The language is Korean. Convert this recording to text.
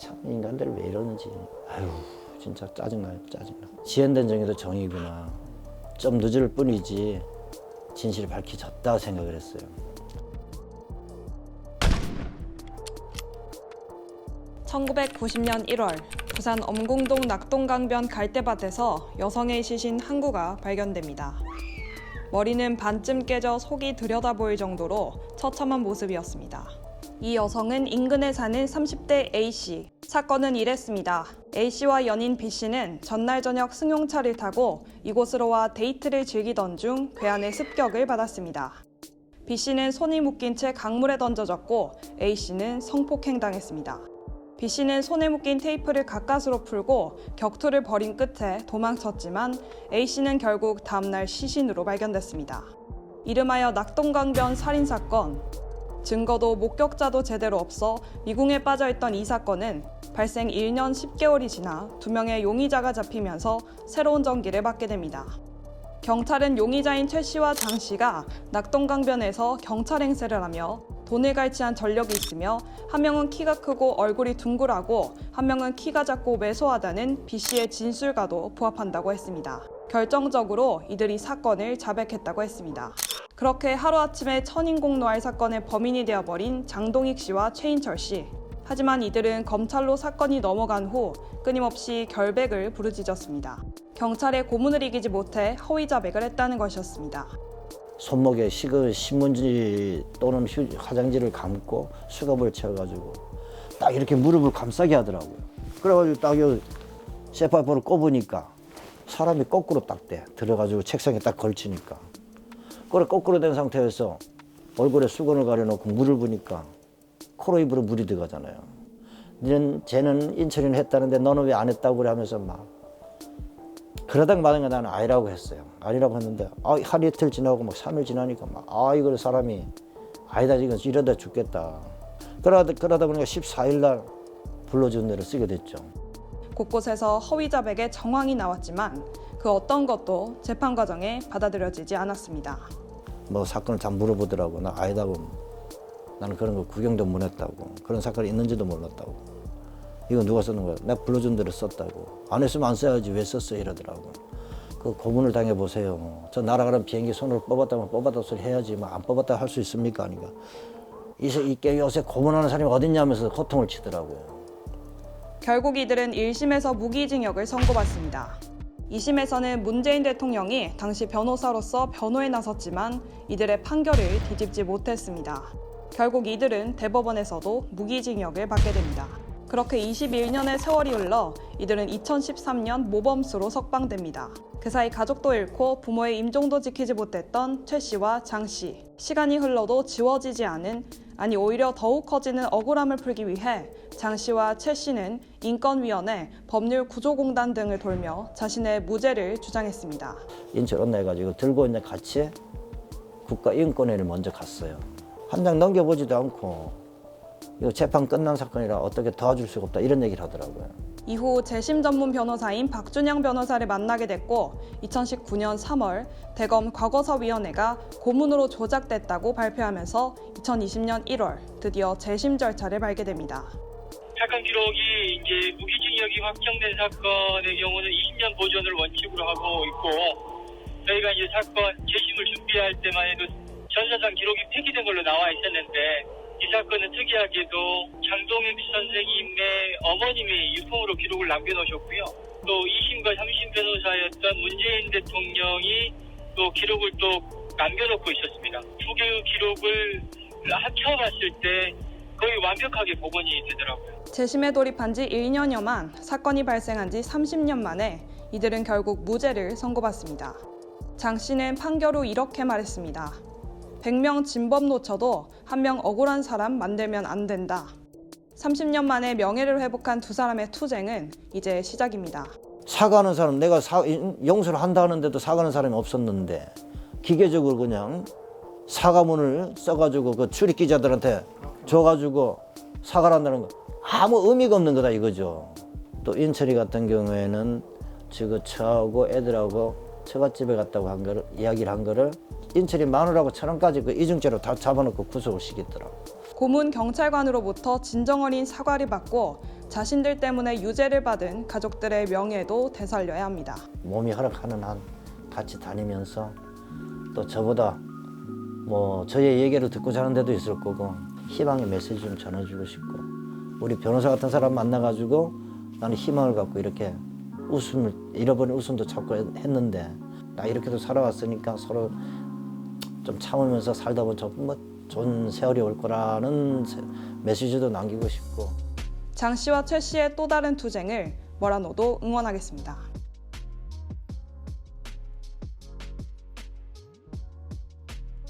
참 인간들 왜 이러는지 아유 진짜 짜증나요 짜증나 지연된 정의도 정의구나 좀 늦을 뿐이지 진실이 밝혀졌다 생각을 했어요 1990년 1월 부산 엄공동 낙동강변 갈대밭에서 여성의 시신 한 구가 발견됩니다. 머리는 반쯤 깨져 속이 들여다 보일 정도로 처참한 모습이었습니다. 이 여성은 인근에 사는 30대 A씨. 사건은 이랬습니다. A씨와 연인 B씨는 전날 저녁 승용차를 타고 이곳으로 와 데이트를 즐기던 중 괴한의 습격을 받았습니다. B씨는 손이 묶인 채 강물에 던져졌고 A씨는 성폭행당했습니다. B씨는 손에 묶인 테이프를 가까스로 풀고 격투를 벌인 끝에 도망쳤지만 A씨는 결국 다음날 시신으로 발견됐습니다. 이름하여 낙동강변 살인사건. 증거도 목격자도 제대로 없어 미궁에 빠져있던 이 사건은 발생 1년 10개월이 지나 두 명의 용의자가 잡히면서 새로운 전기를 받게 됩니다. 경찰은 용의자인 최 씨와 장 씨가 낙동강변에서 경찰 행세를 하며 돈을 갈취한 전력이 있으며 한 명은 키가 크고 얼굴이 둥글하고 한 명은 키가 작고 왜소하다는 B 씨의 진술과도 부합한다고 했습니다. 결정적으로 이들이 사건을 자백했다고 했습니다. 그렇게 하루아침에 천인공노할 사건의 범인이 되어버린 장동익 씨와 최인철 씨. 하지만 이들은 검찰로 사건이 넘어간 후 끊임없이 결백을 부르짖었습니다. 경찰의 고문을 이기지 못해 허위 자백을 했다는 것이었습니다. 손목에 식은 신문지 또는 휴, 화장지를 감고 수갑을 채워가지고 딱 이렇게 무릎을 감싸게 하더라고요. 그래가지고 딱요 쇠파이프를 꼽으니까 사람이 거꾸로 딱 돼. 들어가지고 책상에 딱 걸치니까. 그래 거꾸로 된 상태에서 얼굴에 수건을 가려놓고 물을 부니까 코로 입으로 물이 들어가잖아요. 니는 쟤는 인철이는 했다는데 너는 왜 안 했다고 그래 하면서 막 그러다가 마당에 나는 아니라고 했어요. 아니라고 했는데 아, 하루 이틀 지나고 막 3일 지나니까 막 아, 이거 사람이 아니다 이거 이러다 죽겠다. 그러다 그러다 보니까 14일 날 불러준 대로 쓰게 됐죠. 곳곳에서 허위 자백의 정황이 나왔지만 그 어떤 것도 재판 과정에 받아들여지지 않았습니다. 뭐 사건을 다 물어보더라고. 나 아니다고. 나는 그런 거 구경도 못 했다고. 그런 사건이 있는지도 몰랐다고. 이거 누가 썼는 거야? 내가 불러준 대로 썼다고. 안 했으면 안 써야지 왜 썼어 이러더라고. 그 고문을 당해 보세요. 저 날아가는 비행기 손으로 뽑았다면 뽑았다 소리 해야지. 뭐 안 뽑았다 할 수 있습니까? 이세 이게 요새 고문하는 사람이 어딨냐면서 호통을 치더라고요. 결국 이들은 1심에서 무기징역을 선고받습니다. 2심에서는 문재인 대통령이 당시 변호사로서 변호에 나섰지만 이들의 판결을 뒤집지 못했습니다. 결국 이들은 대법원에서도 무기징역을 받게 됩니다. 그렇게 21년의 세월이 흘러 이들은 2013년 모범수로 석방됩니다. 그 사이 가족도 잃고 부모의 임종도 지키지 못했던 최 씨와 장 씨. 시간이 흘러도 지워지지 않은 아니 오히려 더욱 커지는 억울함을 풀기 위해 장 씨와 최 씨는 인권위원회, 법률구조공단 등을 돌며 자신의 무죄를 주장했습니다. 인철 혼내가지고 들고 있는 같이 국가인권회를 먼저 갔어요. 한 장 넘겨보지도 않고 이거 재판 끝난 사건이라 어떻게 도와줄 수가 없다 이런 얘기를 하더라고요. 이후 재심 전문 변호사인 박준영 변호사를 만나게 됐고 2019년 3월 대검 과거서위원회가 고문으로 조작됐다고 발표하면서 2020년 1월 드디어 재심 절차를 밟게 됩니다. 사건 기록이 이제 무기징역이 확정된 사건의 경우는 20년 보존을 원칙으로 하고 있고 저희가 이제 사건 재심을 준비할 때만 해도 전사상 기록이 폐기된 걸로 나와 있었는데 이 사건은 특이하게도 장동익 선생님의 어머님이 유품으로 기록을 남겨놓으셨고요. 또 2심과 3심 변호사였던 문재인 대통령이 또 기록을 또 남겨놓고 있었습니다. 두 개의 기록을 합쳐봤을 때 거의 완벽하게 복원이 되더라고요. 재심에 돌입한 지 1년여 만 사건이 발생한 지 30년 만에 이들은 결국 무죄를 선고받습니다. 장 씨는 판결 후 이렇게 말했습니다. 100명 진범 놓쳐도 한 명 억울한 사람 만들면 안 된다. 30년 만에 명예를 회복한 두 사람의 투쟁은 이제 시작입니다. 사과하는 사람 내가 사, 용서를 한다 하는데도 사과하는 사람이 없었는데 기계적으로 그냥 사과문을 써가지고 그 출입 기자들한테 줘가지고 사과를 한다는 거 아무 의미가 없는 거다 이거죠. 또 인철이 같은 경우에는 지금 저하고 애들하고 처갓집에 갔다고 한 거를 이야기를 한 거를 인철이 마누라고 천 원까지 그 이중죄로 다 잡아놓고 구속을 시켰더라고. 고문 경찰관으로부터 진정 어린 사과를 받고 자신들 때문에 유죄를 받은 가족들의 명예도 되살려야 합니다. 몸이 허락하는 한 같이 다니면서 또 저보다 뭐 저의 얘기를 듣고 자는 데도 있을 거고 희망의 메시지 좀 전해주고 싶고 우리 변호사 같은 사람 만나가지고 나는 희망을 갖고 이렇게 웃음을 잃어버린 웃음도 찾고 했- 했는데 나 이렇게도 살아왔으니까 서로 좀 참으면서 살다 보면 좀뭐 좋은 세월이 올 거라는 세- 메시지도 남기고 싶고 장 씨와 최 씨의 또 다른 투쟁을 머라노도 응원하겠습니다.